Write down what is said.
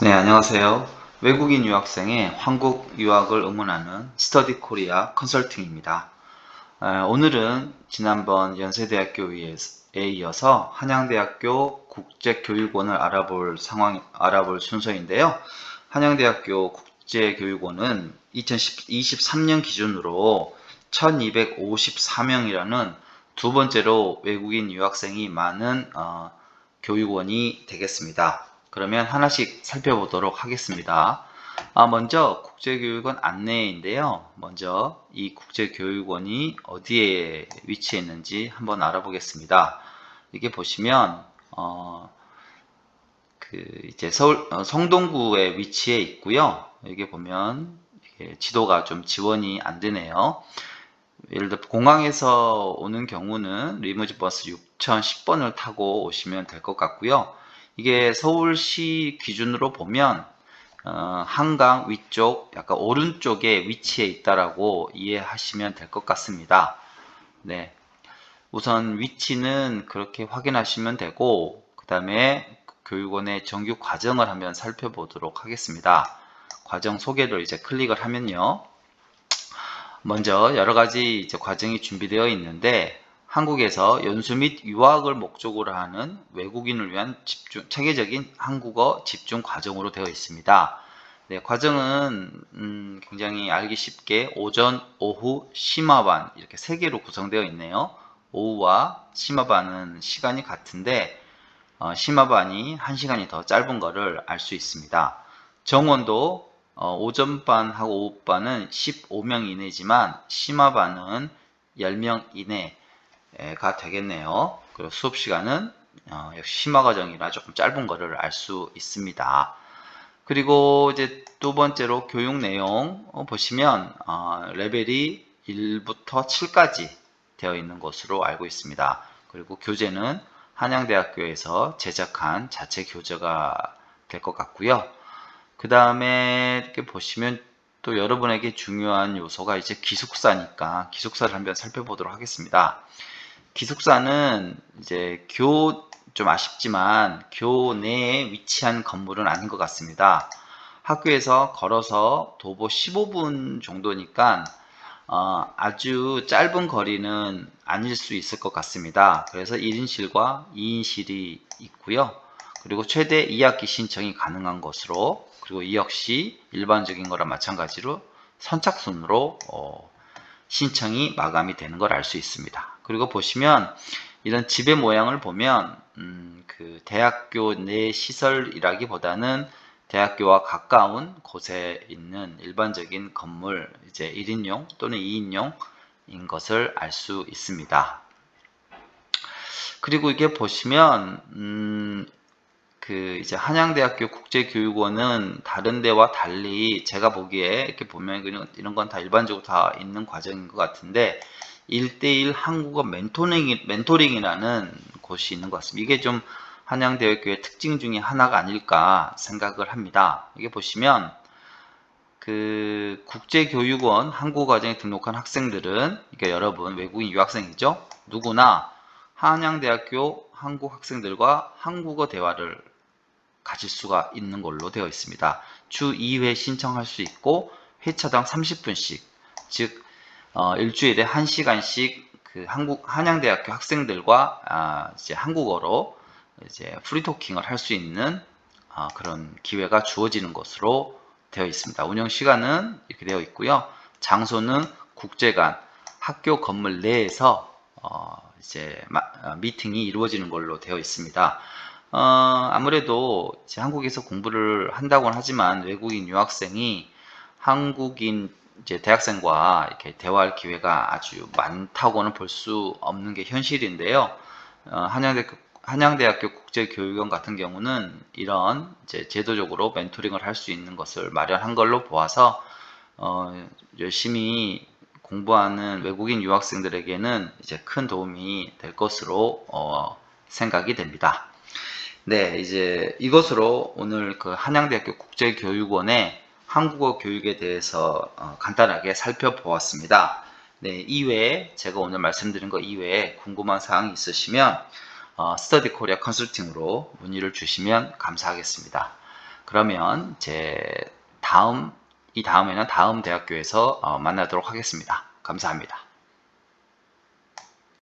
네, 안녕하세요. 외국인 유학생의 한국 유학을 응원하는 스터디 코리아 컨설팅입니다. 아, 오늘은 지난번 연세대학교에 이어서 한양대학교 국제교육원을 알아볼 상황, 알아볼 순서인데요. 한양대학교 국제교육원은 2023년 기준으로 1254명이라는 두 번째로 외국인 유학생이 많은 어, 교육원이 되겠습니다. 그러면 하나씩 살펴보도록 하겠습니다. 아, 먼저 국제교육원 안내인데요. 먼저 이 국제교육원이 어디에 위치해 있는지 한번 알아보겠습니다. 이게 보시면 어, 그 이제 서울 어, 성동구에 위치해 있고요. 여기 보면 지도가 좀 지원이 안 되네요. 예를 들어 공항에서 오는 경우는 리무진 버스 6010번을 타고 오시면 될 것 같고요. 이게 서울시 기준으로 보면 어, 한강 위쪽 약간 오른쪽에 위치해 있다라고 이해하시면 될 것 같습니다. 네. 우선 위치는 그렇게 확인하시면 되고 그 다음에 교육원의 정규 과정을 한번 살펴보도록 하겠습니다. 과정 소개를 이제 클릭을 하면요. 먼저 여러 가지 과정이 준비되어 있는데 한국에서 연수 및 유학을 목적으로 하는 외국인을 위한 집중, 체계적인 한국어 집중 과정으로 되어 있습니다. 네, 과정은 음, 굉장히 알기 쉽게 오전, 오후, 심화반 이렇게 세 개로 구성되어 있네요. 오후와 심화반은 시간이 같은데 어, 심화반이 1시간이 더 짧은 것을 알 수 있습니다. 정원도 어, 오전반하고 오후반은 15명 이내지만 심화반은 10명 이내 가 되겠네요. 그리고 수업 시간은 어, 역시 심화 과정이라 조금 짧은 거를 알 수 있습니다. 그리고 이제 두 번째로 교육 내용 어, 보시면 어, 레벨이 1부터 7까지 되어 있는 것으로 알고 있습니다. 그리고 교재는 한양대학교에서 제작한 자체 교재가 될 것 같고요. 그 다음에 이렇게 보시면 또 여러분에게 중요한 요소가 이제 기숙사니까 기숙사를 한번 살펴보도록 하겠습니다. 기숙사는 이제 교 좀 아쉽지만 교 내에 위치한 건물은 아닌 것 같습니다. 학교에서 걸어서 도보 15분 정도니까 어, 아주 짧은 거리는 아닐 수 있을 것 같습니다. 그래서 1인실과 2인실이 있고요. 그리고 최대 2학기 신청이 가능한 것으로 그리고 이 역시 일반적인 거랑 마찬가지로 선착순으로 어, 신청이 마감이 되는 걸 알 수 있습니다. 그리고 보시면 이런 집의 모양을 보면 음, 그 대학교 내 시설이라기보다는 대학교와 가까운 곳에 있는 일반적인 건물 이제 1인용 또는 2인용인 것을 알 수 있습니다. 그리고 이게 보시면 음, 그 이제 한양대학교 국제교육원은 다른 데와 달리 제가 보기에 이렇게 보면 이런 건 다 일반적으로 다 있는 과정인 것 같은데 1대1 한국어 멘토링, 멘토링이라는 곳이 있는 것 같습니다. 이게 좀 한양대학교의 특징 중에 하나가 아닐까 생각을 합니다. 이게 보시면 그 국제교육원 한국어과정에 등록한 학생들은 그러니까 여러분 외국인 유학생이죠. 누구나 한양대학교 한국 학생들과 한국어 대화를 가질 수가 있는 걸로 되어 있습니다. 주 2회 신청할 수 있고 회차당 30분씩 즉 어, 일주일에 1시간씩 그 한국 한양대학교 학생들과 아, 이제 한국어로 이제 프리토킹을 할 수 있는 아, 그런 기회가 주어지는 것으로 되어 있습니다. 운영 시간은 이렇게 되어 있고요. 장소는 국제관 학교 건물 내에서 어, 이제 마, 어, 미팅이 이루어지는 걸로 되어 있습니다. 어, 아무래도 한국에서 공부를 한다고는 하지만 외국인 유학생이 한국인 이제 대학생과 이렇게 대화할 기회가 아주 많다고는 볼 수 없는 게 현실인데요. 어, 한양대학교, 한양대학교 국제교육원 같은 경우는 이런 이제 제도적으로 멘토링을 할 수 있는 것을 마련한 걸로 보아서 어, 열심히 공부하는 외국인 유학생들에게는 이제 큰 도움이 될 것으로 어, 생각이 됩니다. 네, 이제 이것으로 오늘 그 한양대학교 국제교육원의 한국어 교육에 대해서 어, 간단하게 살펴보았습니다. 네, 이외에 제가 오늘 말씀드린 것 이외에 궁금한 사항이 있으시면 어, 스터디 코리아 컨설팅으로 문의를 주시면 감사하겠습니다. 그러면 제 다음 이 다음에는 다음 대학교에서 어, 만나도록 하겠습니다. 감사합니다.